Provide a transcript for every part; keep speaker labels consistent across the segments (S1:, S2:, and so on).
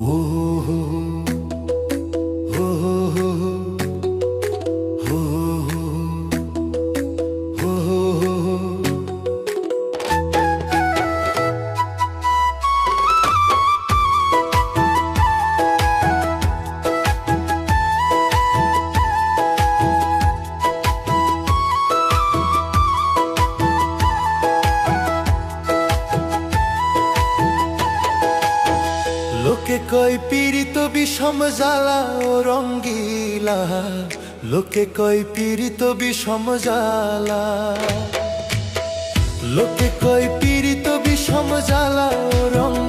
S1: লোকে কয় পীড়িত বিষম জ্বালা ও রঙ্গিলা? লোকে কয় পীড়িত বিষম জ্বালা? লোকে কয় পীড়িত বিষম জ্বালা ও রঙ্গিলা?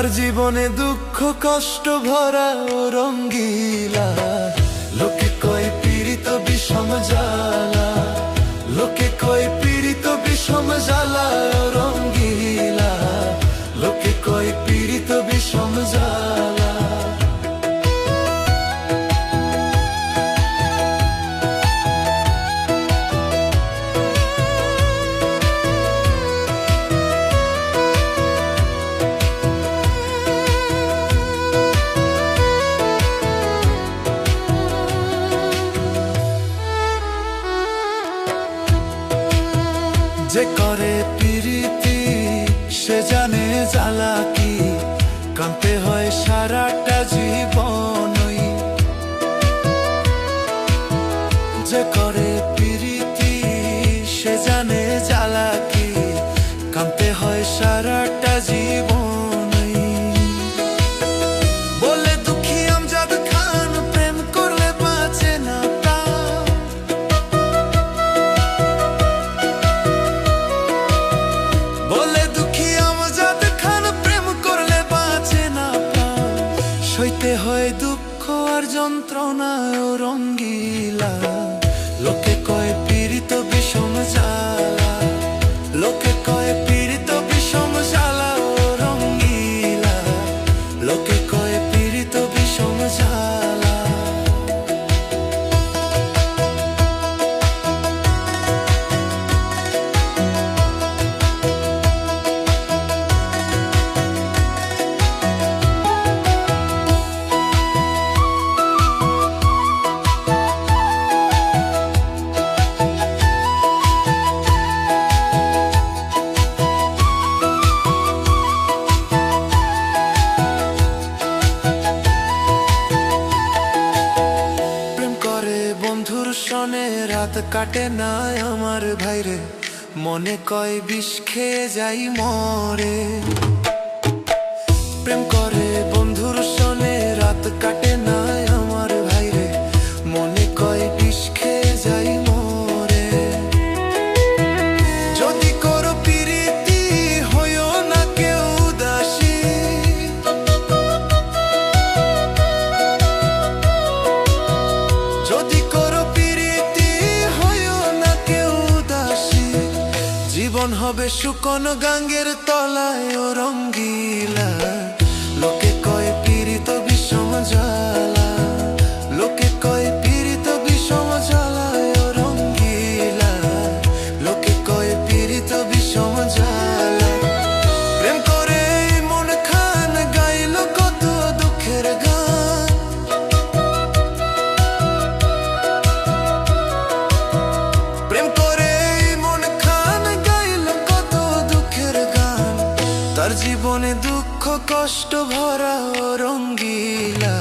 S1: তার জীবনে দুঃখ কষ্ট ভরা রঙ্গিলা। যে করে প্রীতি, সে জানে জ্বালা কি। হয় সারাটা জীবনই। যে করে প্রীতি, সে জানে জ্বালা কি। হয় সারাটা জীবনই আর যন্ত্রণা রঙ্গিলা। লোকে কয় পীড়িত বিষম জ্বালা রাত কাটে না আমার ভাইরে। মনে কয় বিষ খেয়ে যাই মরে। প্রেম করে বন্ধুর সনে রাত কাটে না আমার ভাইরে। মনে কয় বিষ খেয়ে যাই মরে। যদি করো পিরিতি হইও না কেউ দাসী। যদি করো জীবন হবে শুকনো গাঙ্গের তলায় ও রঙ্গিলা। তার জীবনে দুঃখ কষ্ট ভরা রঙ্গিলা।